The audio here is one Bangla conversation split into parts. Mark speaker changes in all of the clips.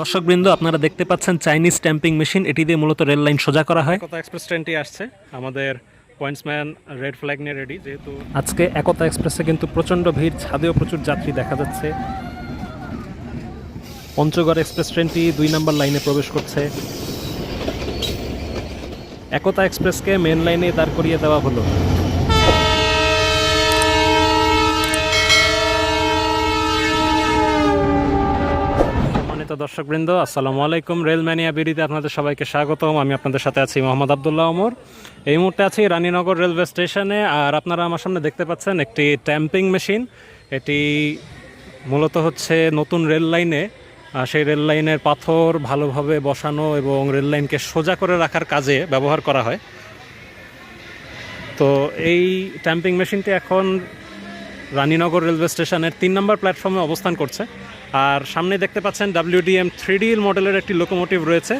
Speaker 1: দর্শকবৃন্দ আপনারা দেখতে পাচ্ছেন চাইনিজ স্ট্যাম্পিং মেশিন। এটি দিয়ে মূলত রেল লাইন সোজা করা হয়।
Speaker 2: কত এক্সপ্রেস ট্রেনটি আসছে। আমাদের পয়েন্টসম্যান রেড ফ্ল্যাগ নিয়ে রেডি যেহেতু
Speaker 1: আজকে একতা এক্সপ্রেসে কিন্তু প্রচণ্ড ভিড় ছাদেও প্রচুর যাত্রী দেখা যাচ্ছে। পঞ্চগড় এক্সপ্রেস ট্রেনটি দুই নম্বর লাইনে প্রবেশ করছে। একতা এক্সপ্রেসকে মেন লাইনে দাঁড় করিয়ে দেওয়া হলো। সম্মানিত দর্শকবৃন্দ, আসসালামু আলাইকুম। রেল ম্যানিয়া বিডিতে আপনাদের সবাইকে স্বাগতম। আমি আপনাদের সাথে আছি মোহাম্মদ আবদুল্লাহ ওমর। এই মুহূর্তে আছি রানীনগর রেলওয়ে স্টেশনে। আর আপনারা আমার সামনে দেখতে পাচ্ছেন একটি ট্যাম্পিং মেশিন। এটি মূলত হচ্ছে নতুন রেল লাইনে। সেই রেল লাইনের পাথর ভালোভাবে বসানো এবং রেল লাইনকে সোজা করে রাখার কাজে ব্যবহার করা হয়। তো এই ট্যাম্পিং মেশিনটি এখন রানীনগর রেলওয়ে স্টেশনের তিন নম্বর প্ল্যাটফর্মে অবস্থান করছে। আর সামনে দেখতে পাচ্ছেন ডাব্লিউডিএম থ্রি মডেলের একটি লোকোমোটিভ রয়েছে।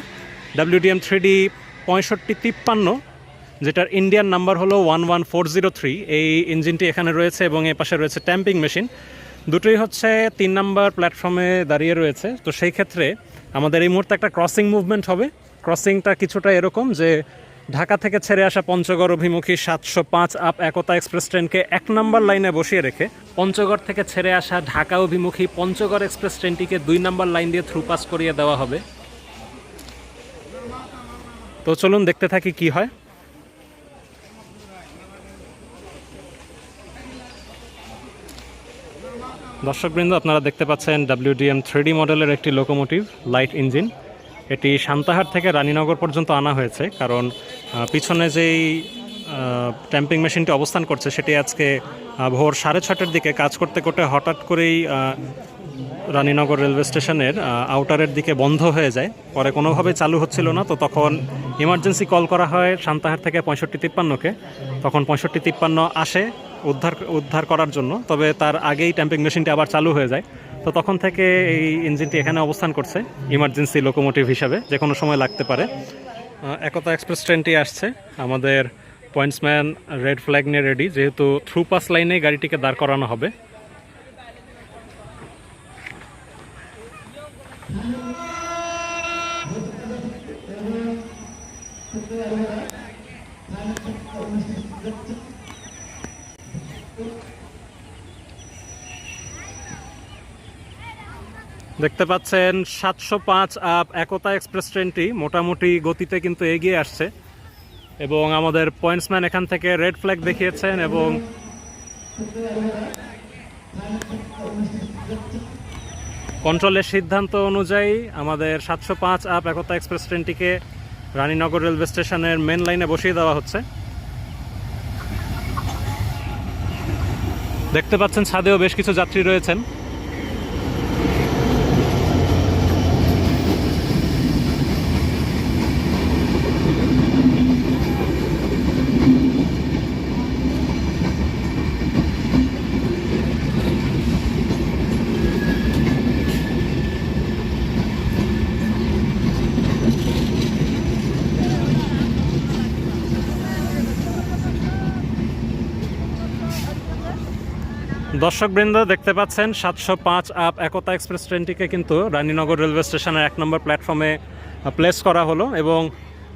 Speaker 1: ডাব্লিউডিএম থ্রি ডি পঁয়ষট্টি তিপ্পান্ন, যেটার ইন্ডিয়ান নাম্বার হলো one one four zero three এই ইঞ্জিনটি এখানে রয়েছে এবং এ পাশে রয়েছে ট্যাম্পিং মেশিন দুটোই হচ্ছে তিন নম্বর প্ল্যাটফর্মে দাঁড়িয়ে রয়েছে। তো সেই ক্ষেত্রে আমাদের এই মুহূর্তে একটা ক্রসিং মুভমেন্ট হবে। ক্রসিংটা কিছুটা এরকম যে ঢাকা থেকে ছেড়ে আসা পঞ্চগড় অভিমুখী সাতশো পাঁচ আপ একতা এক্সপ্রেস ট্রেনকে এক নম্বর লাইনে বসিয়ে রেখে পঞ্চগড় থেকে ছেড়ে আসা ঢাকা অভিমুখী পঞ্চগড় এক্সপ্রেস ট্রেনটিকে দুই নম্বর লাইন দিয়ে থ্রু পাস করিয়ে দেওয়া হবে। তো চলুন দেখতে থাকি কি হয়। দর্শকবৃন্দ, আপনারা দেখতে পাচ্ছেন ডাব্লিউডিএম থ্রি মডেলের একটি লোকোমোটিভ লাইট ইঞ্জিন এটি সান্তাহার থেকে রানীনগর পর্যন্ত আনা হয়েছে, কারণ পিছনে যেই ট্যাম্পিং মেশিনটি অবস্থান করছে, সেটি আজকে ভোর সাড়ে ছটার দিকে কাজ করতে করতে হঠাৎ করেই রানীনগর রেলওয়ে স্টেশনের আউটারের দিকে বন্ধ হয়ে যায়। পরে কোনোভাবে চালু হচ্ছিল না, তো তখন ইমার্জেন্সি কল করা হয় সান্তাহার থেকে পঁয়ষট্টি তিপ্পান্নকে। তখন পঁয়ষট্টি তিপ্পান্ন আসে উদ্ধার উদ্ধার করার জন্য, তবে তার আগেই ট্যাম্পিং মেশিনটি আবার চালু হয়ে যায়। তো তখন থেকে এই ইঞ্জিনটি এখানে অবস্থান করছে, ইমার্জেন্সি লোকোমোটিভ হিসাবে যে কোনো সময় লাগতে পারে। একতা এক্সপ্রেস ট্রেনটি আসছে। আমাদের পয়েন্টসম্যান রেড ফ্ল্যাগ নিয়ে রেডি যেহেতু থ্রু পাস লাইনে গাড়িটিকে দাঁড় করানো হবে। দেখতে পাচ্ছেন সাতশো পাঁচ আপ একতা এক্সপ্রেস ট্রেনটি মোটামুটি গতিতে কিন্তু এগিয়ে আসছে। এবং আমাদের পয়েন্টসম্যান এখান থেকে রেড ফ্ল্যাগ দেখিয়েছেন এবং কন্ট্রোলের সিদ্ধান্ত অনুযায়ী আমাদের সাতশো পাঁচ আপ একতা এক্সপ্রেস ট্রেনটিকে রানীনগর রেলওয়ে স্টেশনের মেন লাইনে বসিয়ে দেওয়া হচ্ছে। দেখতে পাচ্ছেন ছাদেও বেশ কিছু যাত্রী রয়েছেন। দর্শকবৃন্দ, দেখতে পাচ্ছেন সাতশো পাঁচ আপ একতা এক্সপ্রেস ট্রেনটিকে কিন্তু রানীনগর রেলওয়ে স্টেশনের এক নম্বর প্ল্যাটফর্মে প্লেস করা হলো এবং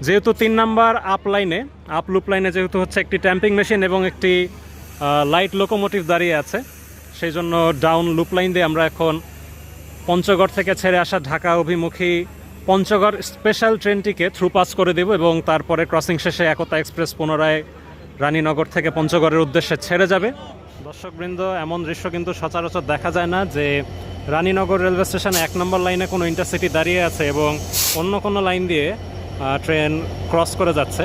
Speaker 1: যেহেতু তিন নম্বর আপ লাইনে আপ লুপ লাইনে যেহেতু হচ্ছে একটি ট্যাম্পিং মেশিন এবং একটি লাইট লোকোমোটিভ দাঁড়িয়ে আছে, সেই জন্য ডাউন লুপ লাইন দিয়ে আমরা এখন পঞ্চগড় থেকে ছেড়ে আসা ঢাকা অভিমুখী পঞ্চগড় স্পেশাল ট্রেনটিকে থ্রু পাস করে দেব এবং তারপরে ক্রসিং শেষে একতা এক্সপ্রেস পুনরায় রানীনগর থেকে পঞ্চগড়ের উদ্দেশ্যে ছেড়ে যাবে। দর্শকবৃন্দ, এমন দৃশ্য কিন্তু সচরাচর দেখা যায় না যে রানীনগর রেলওয়ে স্টেশনে এক নম্বর লাইনে কোনো ইন্টারসিটি দাঁড়িয়ে আছে এবং অন্য কোনো লাইন দিয়ে ট্রেন ক্রস করে যাচ্ছে।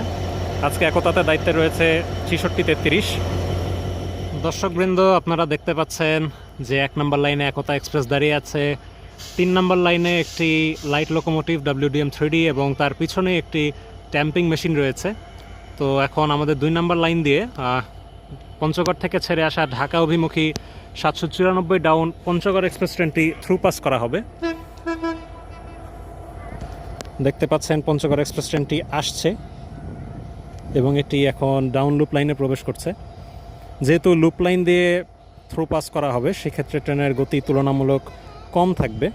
Speaker 1: আজকে একতাতে দায়িত্বে রয়েছে ছিষট্টি তেত্রিশ। দর্শকবৃন্দ, আপনারা দেখতে পাচ্ছেন যে এক নম্বর লাইনে একতা এক্সপ্রেস দাঁড়িয়ে আছে। তিন নম্বর লাইনে একটি লাইট লোকোমোটিভ ডাব্লিউডিএম থ্রি এবং তার পিছনে একটি ট্যাম্পিং মেশিন রয়েছে। তো এখন আমাদের দুই নম্বর লাইন দিয়ে পঞ্চগড় থেকে ছেড়ে আসা ঢাকা অভিমুখী সাতশো চুরানব্বই ডাউন পঞ্চগড় এক্সপ্রেস ট্রেনটি থ্রু পাস করা হবে। দেখতে পাচ্ছেন পঞ্চগড় এক্সপ্রেস ট্রেনটি আসছে এবং এটি এখন ডাউন লুপ লাইনে প্রবেশ করছে। যেহেতু লুপ লাইন দিয়ে থ্রু পাস করা হবে, সেক্ষেত্রে ট্রেনের গতি তুলনামূলক কম থাকবে।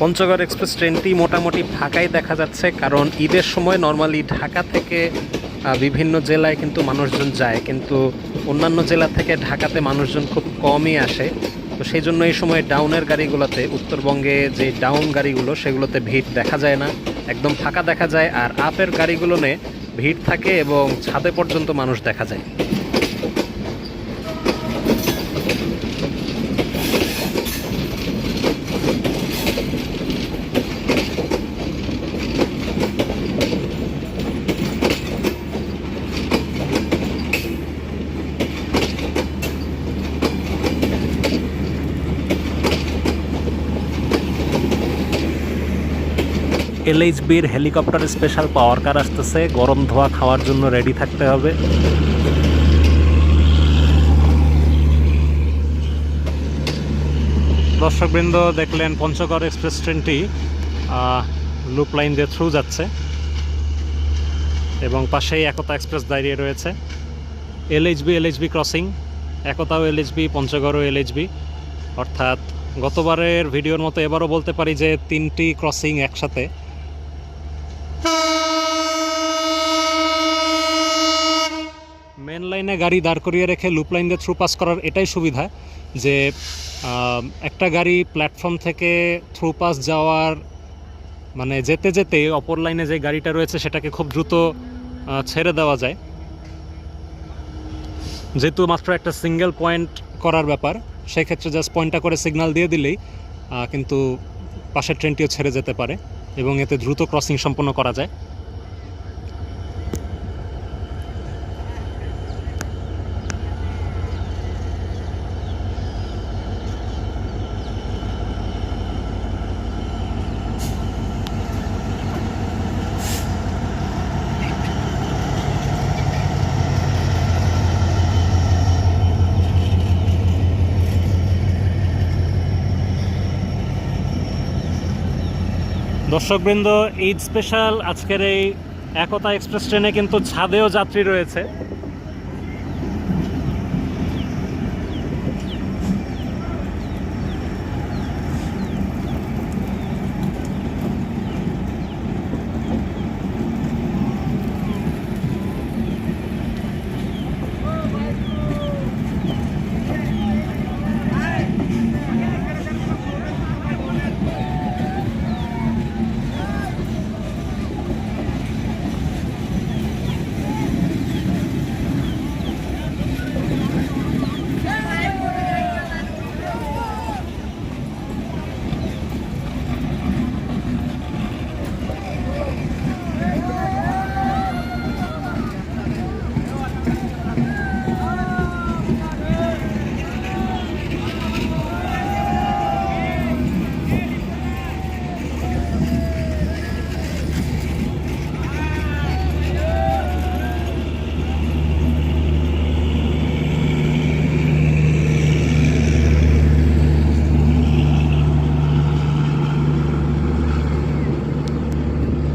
Speaker 1: পঞ্চগড় এক্সপ্রেস ট্রেনটি মোটামুটি ফাঁকাই দেখা যাচ্ছে, কারণ ঈদের সময় নর্মালি ঢাকা থেকে বিভিন্ন জেলায় কিন্তু মানুষজন যায়, কিন্তু অন্যান্য জেলা থেকে ঢাকাতে মানুষজন খুব কমই আসে। তো সেই জন্য এই সময় ডাউনের গাড়িগুলোতে, উত্তরবঙ্গে যে ডাউন গাড়িগুলো, সেগুলোতে ভিড় দেখা যায় না। একদম ফাঁকা দেখা যায়, আর আপের গাড়িগুলোনে ভিড় থাকে এবং ছাদে পর্যন্ত মানুষ দেখা যায়। এলএইচবির হেলিকপ্টার স্পেশাল পাওয়ার কার আসতেছে, গরম ধোয়া খাওয়ার জন্য রেডি থাকতে হবে। দর্শকবৃন্দ, দেখলেন পঞ্চগড় এক্সপ্রেস ট্রেনটি লুপ লাইন দিয়ে থ্রু যাচ্ছে এবং পাশেই একতা এক্সপ্রেস দাঁড়িয়ে রয়েছে। এলএইচবি এলএইচবি ক্রসিং একতাও এলএইচবি পঞ্চগড়ও এলএইচবি অর্থাৎ গতবারের ভিডিওর মতো এবারও বলতে পারি যে তিনটি ক্রসিং একসাথে মেন লাইনে গাড়ি দাঁড় করিয়ে রেখে লুপ লাইন দিয়ে থ্রু পাস করার এটাই সুবিধা যে একটা গাড়ি প্ল্যাটফর্ম থেকে থ্রু পাস যাওয়ার মানে যেতে যেতে অপর লাইনে যে গাড়িটা রয়েছে সেটাকে খুব দ্রুত ছেড়ে দেওয়া যায়। যেহেতু মাত্র একটা সিঙ্গেল পয়েন্ট করার ব্যাপার, সেক্ষেত্রে জাস্ট পয়েন্টটা করে সিগন্যাল দিয়ে দিলেই কিন্তু পাশের ট্রেনটিও ছেড়ে যেতে পারে এবং এতে দ্রুত ক্রসিং সম্পন্ন করা যায়। দর্শকবৃন্দ ঈদ স্পেশাল। আজকের এই একতা এক্সপ্রেস ট্রেনে কিন্তু ছাদেও যাত্রী রয়েছে।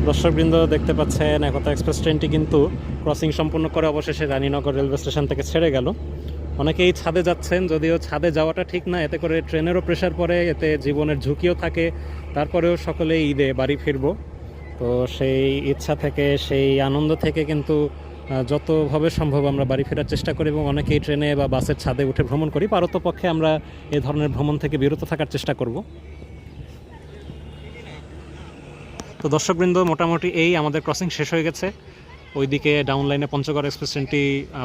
Speaker 1: দর্শকবৃন্দ দেখতে পাচ্ছেন, একতা এক্সপ্রেস ট্রেনটি কিন্তু ক্রসিং সম্পূর্ণ করে অবশেষে রানীনগর রেলওয়ে স্টেশন থেকে ছেড়ে গেল। অনেকেই ছাদে যাচ্ছেন, যদিও ছাদে যাওয়াটা ঠিক না, এতে করে ট্রেনেরও প্রেশার পড়ে, এতে জীবনের ঝুঁকিও থাকে, তারপরেও সকলে ঈদে বাড়ি ফিরবো। তো সেই ইচ্ছা থেকে, সেই আনন্দ থেকে কিন্তু যতভাবে সম্ভব আমরা বাড়ি ফেরার চেষ্টা করি এবং অনেকেই ট্রেনে বা বাসের ছাদে উঠে ভ্রমণ করি। পারতপক্ষে আমরা এ ধরনের ভ্রমণ থেকে বিরত থাকার চেষ্টা করব। তো দর্শকবৃন্দ, মোটামুটি এই আমাদের ক্রসিং শেষ হয়ে গেছে। ওইদিকে ডাউন লাইনে পঞ্চগড় এক্সপ্রেস ট্রেনটি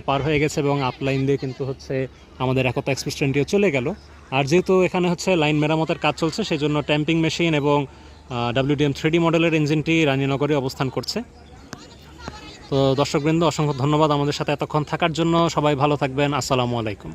Speaker 1: পার হয়ে গেছে এবং আপ লাইন দিয়ে কিন্তু হচ্ছে আমাদের একতা এক্সপ্রেস ট্রেনটিও চলে গেল। আর যেহেতু এখানে হচ্ছে লাইন মেরামতের কাজ চলছে সেই জন্য ট্যাম্পিং মেশিন এবং ডাব্লিউডিএম থ্রি মডেলের ইঞ্জিনটি রানীনগরে অবস্থান করছে। তো দর্শকবৃন্দ, অসংখ্য ধন্যবাদ আমাদের সাথে এতক্ষণ থাকার জন্য। সবাই ভালো থাকবেন। আসসালামু আলাইকুম।